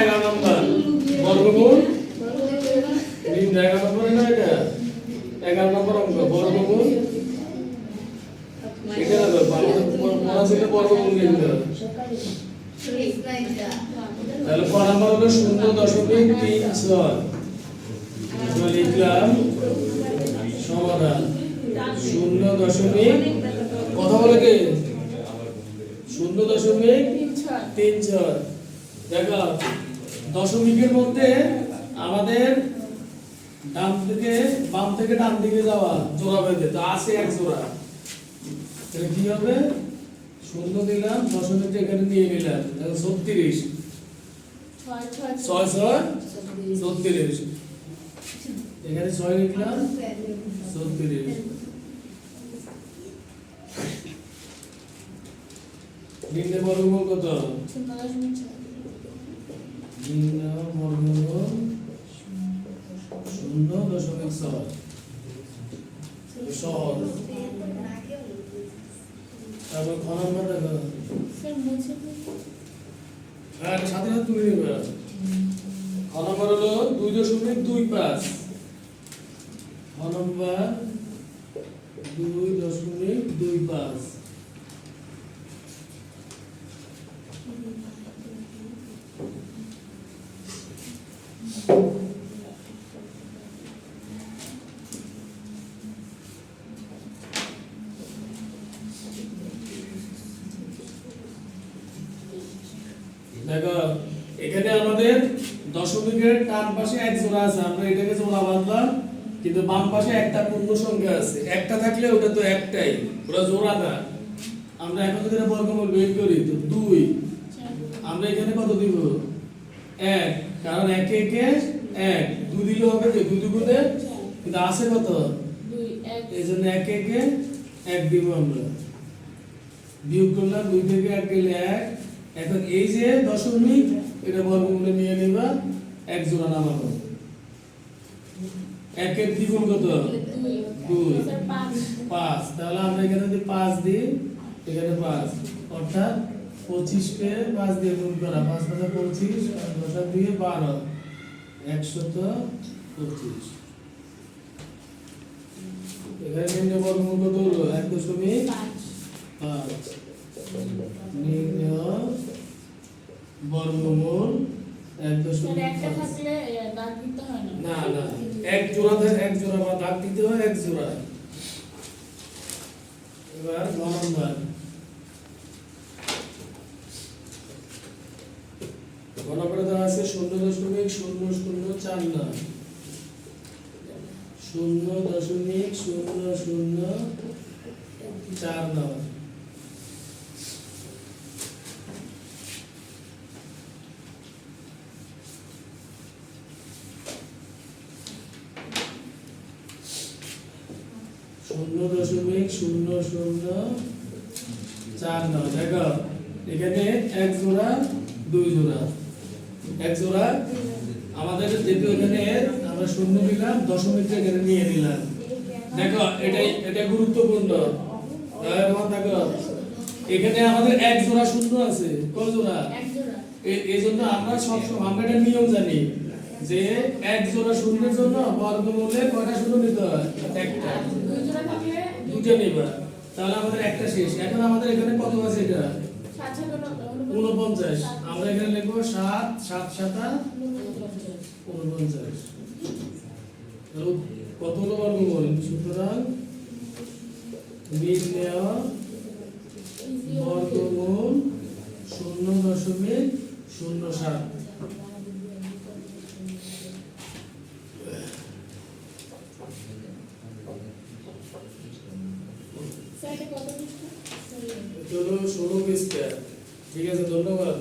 এগারো নম্বর বর্গমূল? তিন অঙ্ক, বর্গমূল? তাহলে ক নাম্বার হলো শূন্য দশমিক তিন ছয়। লিখলাম সমাধান। শূন্য দশমিক কথা বলে কে? শূন্য দশমিক তিন ছয়। দেখো দশমিকের মধ্যে আমাদের ডান থেকে বাম থেকে ডান দিকে যাওয়া জোড়া বেঁধে তো আছে এক জোড়া। তাহলে কি হবে? শূন্য দিলাম দশমিক এখানে নিয়ে নিলাম তাহলে ছত্রিশ। ছয় ছয় ছত্রিশ। এখানে ছয় লিখলাম ছত্রিশ। নিম্নে বর্গমূল কত? শূন্য দশমিক ছয় সহজ। তারপর খ হ্যাঁ সাথে সাথে তুলে নিবে হলো দুই দশমিক দুই পাঁচ খ দুই দশমিক দুই পাঁচ দেখো এখানে আমাদের দশমিকের ডান পাশে এক জোড়া আছে আমরা এটাকে জোড়া বাঁধলাম কিন্তু বাম পাশে একটা পূর্ণ সংখ্যা আছে। একটা থাকলে ওটা তো একটাই ওটা জোড়া না। আমরা এখন যদি বর্গমূল বের করি তো দুই। আমরা এখানে কত দিব? এক কারণ একে একে এক। দুই দিলে হবে যে দুই দুগুণে কিন্তু আছে কত? এই জন্য এক একে এক দিব আমরা। বিয়োগ করলাম দুই থেকে এক গেলে এক। এখন এই যে দশমিক, এটা বর্গমূলে নিয়ে নিবা, এক জোড়া নামাবো একের দ্বিগুণ কত? দুই। পাঁচ। তাহলে আমরা এখানে যদি পাঁচ দিই, এখানে পাঁচ। অর্থাৎ পঁচিশ কে পাঁচ দিয়ে গুণ করা। পাঁচ পাঁচা পঁচিশ, আর দশা দিয়ে বারো। একশত পঁচিশ। এখানে বর্গমূল কত হলো? এক দশমিক পাঁচ নিম্ন বর্গমূল এক দশমিক পাঁচ না। না এক আছে শূন্য দশমিক শূন্য শূন্য চার নয়। শূন্য দশমিক শূন্য শূন্য চার নয়। শূন্য দশমিক শূন্য শূন্য চার নয় দেখো এখানে এক জোড়া দুই জোড়া। এক জোড়া আমাদের যেহেতু এখানে আমরা শূন্য নিলাম দশমিকটা এখানে নিয়ে নিলাম। দেখো এটাই এটা গুরুত্বপূর্ণ। দেখো এখানে আমাদের এক জোড়া শূন্য আছে। কত জোড়া? এই জন্য আমরা সবসময় আমরা একটা নিয়ম জানি যে এক জোড়া শূন্যের জন্য বর্গমূলে কয়টা শূন্য নিতে হয়? একটা। দুটো নিবা তাহলে আমাদের একটা শেষ। এখন আমাদের এখানে কত আছে এটা? উনপঞ্চাশ আমরা এখানে লিখব সাত সাত সাতা উনপঞ্চাশ কত হলো বর্গমূল? সুতরাং নির্ণয় বর্গমূল শূন্য দশমিক শূন্য সাত। এটা হলো ষোলো পৃষ্ঠা ঠিক আছে ধন্যবাদ।